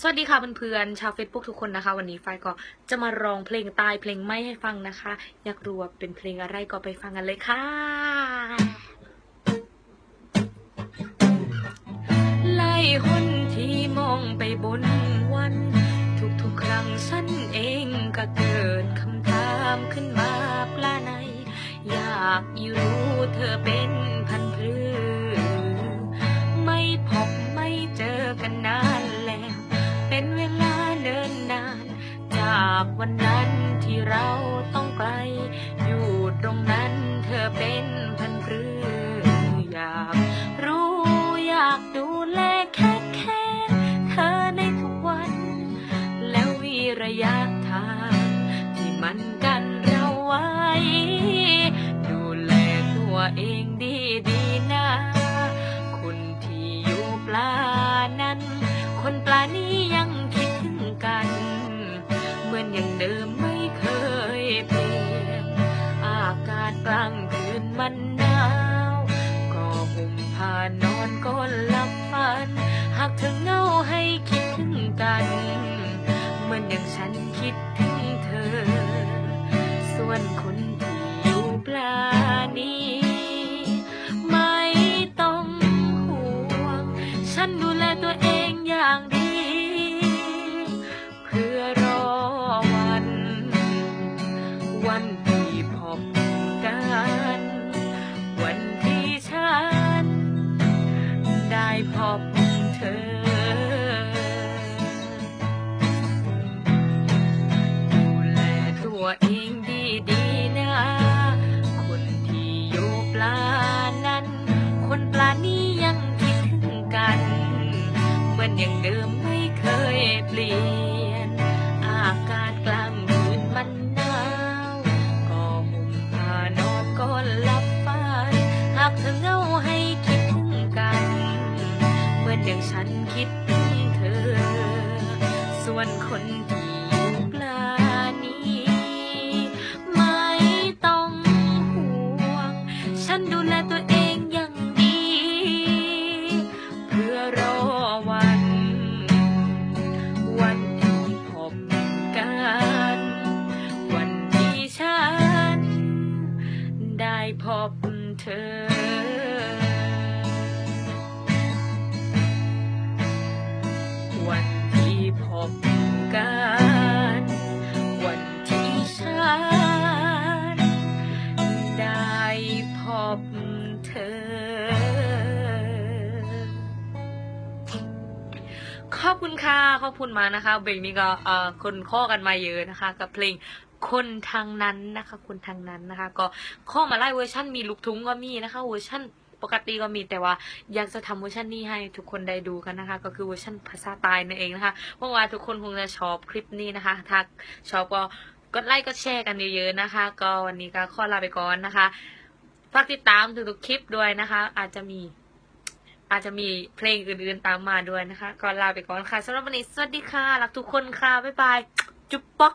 สวัสดีค่ะเพื่อนๆชาว Facebook ทุกคนนะคะ วันนี้ฝ้ายก็จะมาร้องเพลงตายเพลงไม่ให้ฟังนะคะ อยากรู้ว่าเป็นเพลงอะไรก็ไปฟังกันเลยค่ะไล่คนที่มองไปบนวัน ทุกๆครั้งฉันเองก็เกิดคำถามขึ้นมาปลาใน อยากอยู่รู้เธอเป็นากวันนั้นที่เราต้องไกล อยู่ตรงนั้นเธอเป็นพันธุ์พืชอยากรู้อยากดูแลแค่แค่เธอในทุกวัน แล้ววีระยะทางที่มันกันเราไว้ ดูแลตัวเองดีดี อย่างเดิมไม่เคยเปลี่ยน อากาศกลางคืนมันหนาว ก็ห่มผ้านอนก็หลับฝัน หากเธอเงาให้คิดถึงกัน เหมือนอย่างฉันคิดถึงเธอ ส่วนคนที่อยู่ปลานี้ไม่ต้องห่วง ฉันดูแลตัวเองอย่างดี เพื่อร วันที่พบกัน วันที่ฉัน ได้พบเธอ ดูแลตัวเองดีๆนะ คนที่อยู่ปลานั้น คนปลานี้ยังคิดถึงกัน เหมือนอย่างเดิม อย่างฉันคิดถึงเธอ ส่วนคนที่อยู่ปลานี้ ไม่ต้องห่วง ฉันดูแลตัวเองอย่างดี เพื่อรอวัน วันที่พบกัน วันที่ฉัน ได้พบเธอ อบคุณค่ะขอบคุณมานะคะเบรกนี้ก็เอ่อคนข้อกันมาเยอะนะคะ กับเพลงคนทางนั้นนะคะ คนทางนั้นนะคะ ก็ข้อมาไล่เวอร์ชันมีลูกทุ่งก็มีนะคะเวอร์ชันปกติก็มีแต่ว่าอยากจะทำเวอร์ชันนี้ให้ทุกคนได้ดูกันนะคะ ก็คือเวอร์ชันภาษาใตายนั่นเองนะคะหวังว่าทุกคนคงจะชอบคลิปนี้นะคะ ถ้าชอบก็กดไลค์กดแชร์กันเยอะๆนะคะ ก็วันนี้ก็ขอลาไปก่อนนะคะฝากติดตามทุกๆคลิปด้วยนะคะ อาจจะมี อาจจะมีเพลงอื่นๆตามมาด้วยนะคะ ก่อนลาไปก่อนค่ะสำหรับวันนี้สวัสดีค่ะ รักทุกคนค่ะ บ๊ายบาย จุ๊บป๊อก